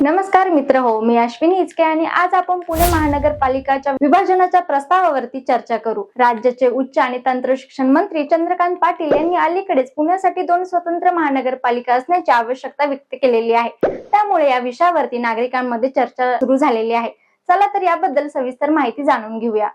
नमस्कार मित्र हो मी अश्विनी इचके आणि आज आपण पुणे महानगरपालिकाच्या विभाजनाच्या प्रस्तावावरती चर्चा करू. राज्याचे उच्च आणि तंत्र शिक्षण मंत्री चंद्रकांत पाटील यांनी अलीकडेच पुण्यासाठी दोन स्वतंत्र महानगरपालिका असण्याची आवश्यकता व्यक्त केलेली आहे. त्यामुळे या विषयावरती नागरिकांमध्ये चर्चा सुरू झालेली आहे. चला तर याबद्दल सविस्तर माहिती जाणून घेऊया.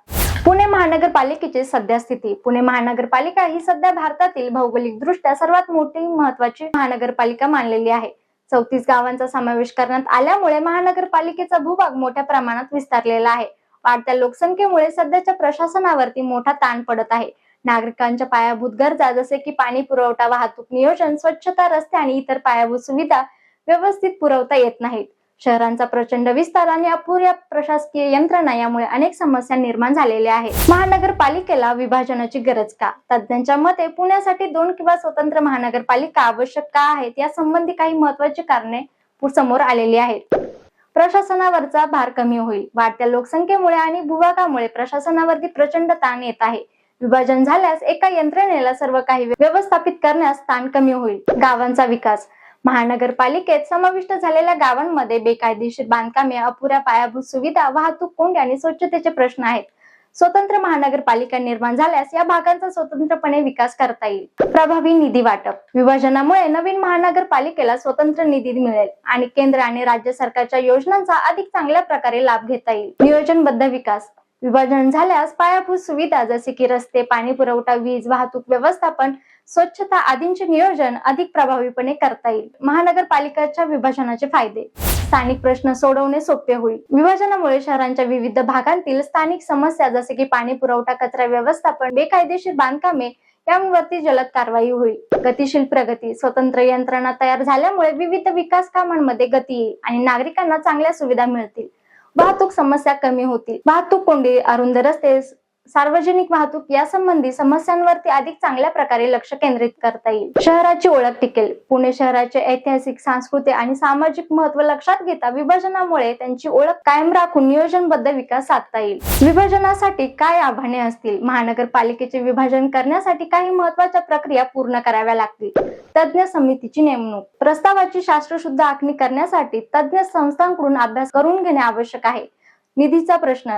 पुणे महानगरपालिकेची सध्या स्थिती पुणे महानगरपालिका ही सध्या भारतातील भौगोलिक दृष्ट्या सर्वात मोठी महत्वाची महानगरपालिका मानलेली आहे. चौतीस गावांचा समावेश करण्यात आल्यामुळे महानगरपालिकेचा भूभाग मोठ्या प्रमाणात विस्तारलेला आहे. वाढत्या लोकसंख्येमुळे सध्याच्या प्रशासनावरती मोठा ताण पडत आहे. नागरिकांच्या पायाभूत गरजा जसे की पाणी पुरवठा वाहतूक नियोजन स्वच्छता रस्ते आणि इतर पायाभूत सुविधा व्यवस्थित पुरवता येत नाहीत. शहरांचा प्रचंड विस्तार आणि अपुऱ्या प्रशासकीय यंत्रणा यामुळे अनेक समस्या निर्माण झालेल्या आहेत. महानगरपालिकेला विभाजनाची गरज का? तज्ज्ञांच्या मते पुण्यासाठी दोन किंवा स्वतंत्र महानगरपालिका आवश्यक का आहेत या संबंधी काही महत्वाची कारणे समोर आलेली आहेत. प्रशासनावरचा भार कमी होईल. वाढत्या लोकसंख्येमुळे आणि भूभागामुळे प्रशासनावरती प्रचंड ताण येत आहे. विभाजन झाल्यास एका यंत्रणेला सर्व काही व्यवस्थापित करण्यास ताण कमी होईल. गावांचा विकास महानगरपालिकेत समाविष्ट झालेल्या गावांमध्ये बेकायदेशीर बांधकामे अपुऱ्या पायाभूत सुविधा वाहतूक कोंडी आणि स्वच्छतेचे प्रश्न आहेत. स्वतंत्र महानगरपालिका निर्माण झाल्यास या भागांचा स्वतंत्रपणे विकास करता येईल. प्रभावी निधी वाटप. विभाजनामुळे नवीन महानगरपालिकेला स्वतंत्र निधी मिळेल आणि केंद्र आणि राज्य सरकारच्या योजनांचा अधिक चांगल्या प्रकारे लाभ घेता येईल. नियोजनबद्ध विकास. विभाजन झाल्यास पायाभूत सुविधा जसे की रस्ते पाणी पुरवठा वीज वाहतूक व्यवस्थापन स्वच्छता आदींचे नियोजन अधिक प्रभावीपणे करता येईल. महानगरपालिकाच्या विभाजनाचे फायदे. स्थानिक प्रश्न सोडवणे सोपे होईल. विभाजनामुळे शहरांच्या विविध भागांतील स्थानिक समस्या जसे की पाणी पुरवठा कचरा व्यवस्थापन बेकायदेशीर बांधकामे यावरती जलद कारवाई होईल. गतिशील प्रगती स्वतंत्र यंत्रणा तयार झाल्यामुळे विविध विकास कामांमध्ये गती येईल आणि नागरिकांना चांगल्या सुविधा मिळतील. वाहतूक समस्या कमी होतील. वाहतूक कोंडी अरुंद रस्ते सार्वजनिक वाहतूक यासंबंधी समस्यांवरती अधिक चांगल्या प्रकारे लक्ष केंद्रित करता येईल. शहराची ओळख टिकेल. पुणे शहराचे ऐतिहासिक सांस्कृतिक आणि सामाजिक महत्त्व लक्षात घेता विभाजनामुळे त्यांची ओळख कायम राखून नियोजनबद्ध विकास साधता येईल. विभाजनासाठी काय आव्हाने असतील? महानगरपालिकेचे विभाजन करण्यासाठी काही महत्त्वाच्या प्रक्रिया पूर्ण कराव्या लागतील. तज्ज्ञ समितीची नेमणूक. प्रस्तावाची शास्त्रशुद्ध आखणी करण्यासाठी तज्ज्ञ संस्थांकडून अभ्यास करून घेणे आवश्यक आहे. निधीचा प्रश्न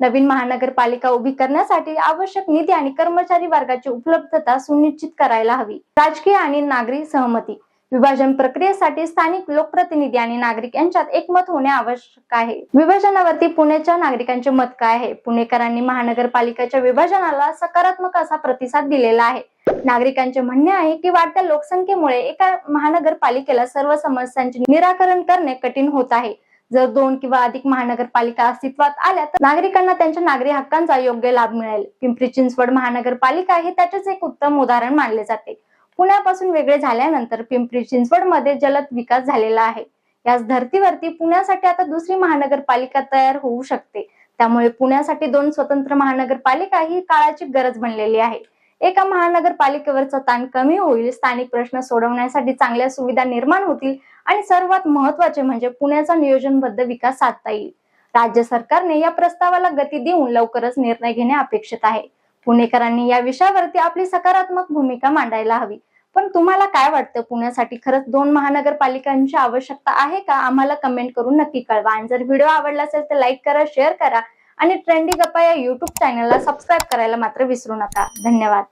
नवीन महानगरपालिका उभी करण्यासाठी आवश्यक निधी आणि कर्मचारी वर्गाची उपलब्धता सुनिश्चित करायला हवी. राजकीय आणि नागरी सहमती. विभाजन प्रक्रियेसाठी स्थानिक लोकप्रतिनिधी आणि नागरिक यांच्यात एकमत होणे आवश्यक आहे. विभाजनावरती पुण्याच्या नागरिकांचे मत काय आहे? पुणेकरांनी महानगरपालिकेच्या विभाजनाला सकारात्मक असा प्रतिसाद दिलेला आहे. नागरिकांचे म्हणणे आहे की वाढत्या लोकसंख्येमुळे एका महानगरपालिकेला सर्व समस्यांचे निराकरण करणे कठीण होत आहे. जर दोन किंवा अधिक महानगरपालिका अस्तित्वात आल्या तर नागरिकांना त्यांच्या नागरी हक्कांचा योग्य लाभ मिळेल. पिंपरी चिंचवड महानगरपालिका हे त्याचेच एक उत्तम उदाहरण मानले जाते. पुण्यापासून वेगळे झाल्यानंतर पिंपरी चिंचवडमध्ये जलद विकास झालेला आहे. याच धर्तीवरती पुण्यासाठी आता दुसरी महानगरपालिका तयार होऊ शकते. त्यामुळे पुण्यासाठी दोन स्वतंत्र महानगरपालिका ही काळाची गरज बनलेली आहे. एका महानगरपालिकेवरचा ताण कमी होईल स्थानिक प्रश्न सोडवण्यासाठी चांगल्या सुविधा निर्माण होतील आणि सर्वात महत्त्वाचे म्हणजे पुण्याचा नियोजनबद्ध विकास साधता येईल. राज्य सरकारने या प्रस्तावाला गती देऊन लवकरच निर्णय घेणे अपेक्षित आहे. पुणेकरांनी या विषयावरती आपली सकारात्मक भूमिका मांडायला हवी. पण तुम्हाला काय वाटतं? पुण्यासाठी खरंच दोन महानगरपालिकांची आवश्यकता आहे का? आम्हाला कमेंट करून नक्की कळवा. आणि जर व्हिडिओ आवडला असेल तर लाईक करा शेअर करा. आणि ट्रेंडी गप्पा या युट्यूब चॅनलला सबस्क्राईब करायला मात्र विसरू नका. धन्यवाद.